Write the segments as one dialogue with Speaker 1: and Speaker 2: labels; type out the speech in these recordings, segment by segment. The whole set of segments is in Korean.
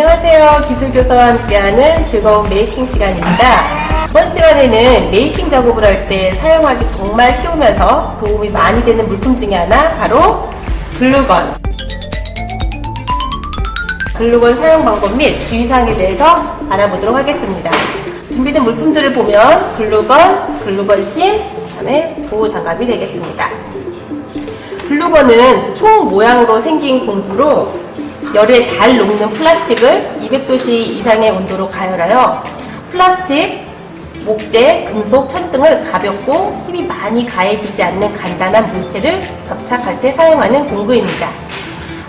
Speaker 1: 안녕하세요. 기술교사와 함께하는 즐거운 메이킹 시간입니다. 이번 시간에는 메이킹 작업을 할 때 사용하기 정말 쉬우면서 도움이 많이 되는 물품 중에 하나 바로 글루건. 글루건 사용 방법 및 주의사항에 대해서 알아보도록 하겠습니다. 준비된 물품들을 보면 글루건, 글루건 심, 그다음에 보호 장갑이 되겠습니다. 글루건은 총 모양으로 생긴 공구로 열에 잘 녹는 플라스틱을 200도씨 이상의 온도로 가열하여 플라스틱, 목재, 금속, 천 등을 가볍고 힘이 많이 가해지지 않는 간단한 물체를 접착할 때 사용하는 공구입니다.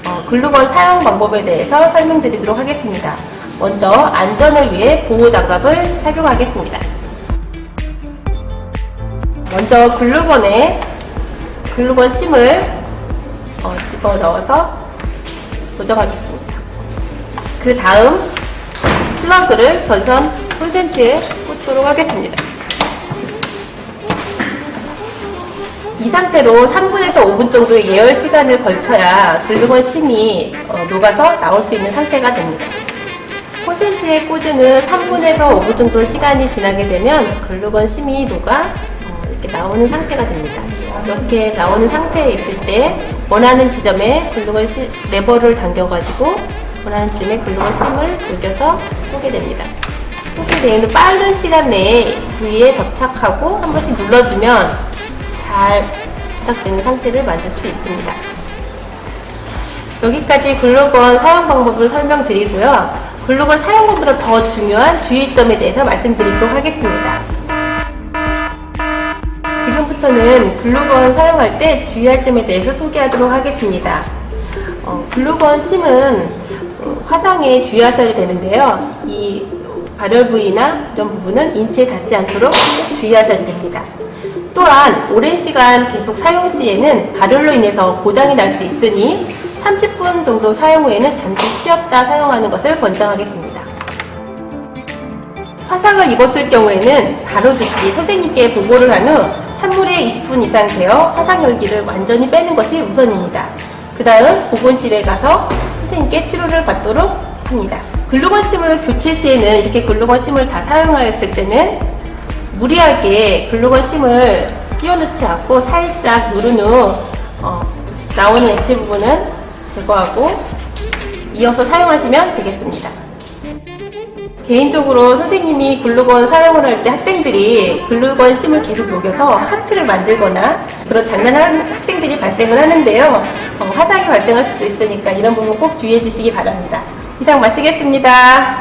Speaker 1: 어, 글루건 사용 방법에 대해서 설명드리도록 하겠습니다. 먼저 안전을 위해 보호 장갑을 착용하겠습니다. 먼저 글루건에 글루건 심을 어, 집어 넣어서 고정하겠습니다. 그 다음 플러그를 전선 콘센트에 꽂도록 하겠습니다. 이 상태로 3분에서 5분 정도 의 예열 시간을 걸쳐야 글루건 심이 어, 녹아서 나올 수 있는 상태가 됩니다. 콘센트에 꽂은 후 3분에서 5분 정도 시간이 지나게 되면 글루건 심이 녹아 어, 이렇게 나오는 상태가 됩니다. 이렇게 나오는 상태에 있을 때 원하는 지점에 글루건 시- 레버를 당겨가지고 원하는 지점에 글루건 심을 녹여서 쏘게 됩니다. 쏘게 되는 빠른 시간 내에 부위에 접착하고 한 번씩 눌러주면 잘 접착되는 상태를 만들 수 있습니다. 여기까지 글루건 사용 방법을 설명드리고요. 글루건 사용법보다 더 중요한 주의점에 대해서 말씀드리도록 하겠습니다. 지금부터는 글루건 사용할 때 주의할 점에 대해서 소개하도록 하겠습니다. 어, 글루건 심은 어, 화상에 주의하셔야 되는데요. 이 발열 부위나 이런 부분은 인체에 닿지 않도록 꼭 주의하셔야 됩니다. 또한 오랜 시간 계속 사용 시에는 발열로 인해서 고장이 날 수 있으니 30분 정도 사용 후에는 잠시 쉬었다 사용하는 것을 권장하겠습니다. 화상을 입었을 경우에는 바로 즉시 선생님께 보고를 한 후 찬물에 20분 이상 데워 화상 열기를 완전히 빼는 것이 우선입니다. 그 다음 보건실에 가서 선생님께 치료를 받도록 합니다. 글루건 심을 교체 시에는 이렇게 글루건 심을 다 사용하였을 때는 무리하게 글루건 심을 끼워넣지 않고 살짝 누른 후 어, 나오는 액체 부분은 제거하고 이어서 사용하시면 되겠습니다. 개인적으로 선생님이 글루건 사용을 할 때 학생들이 글루건 심을 계속 녹여서 하트를 만들거나 그런 장난하는 학생들이 발생을 하는데요. 어, 화상이 발생할 수도 있으니까 이런 부분 꼭 주의해 주시기 바랍니다. 이상 마치겠습니다.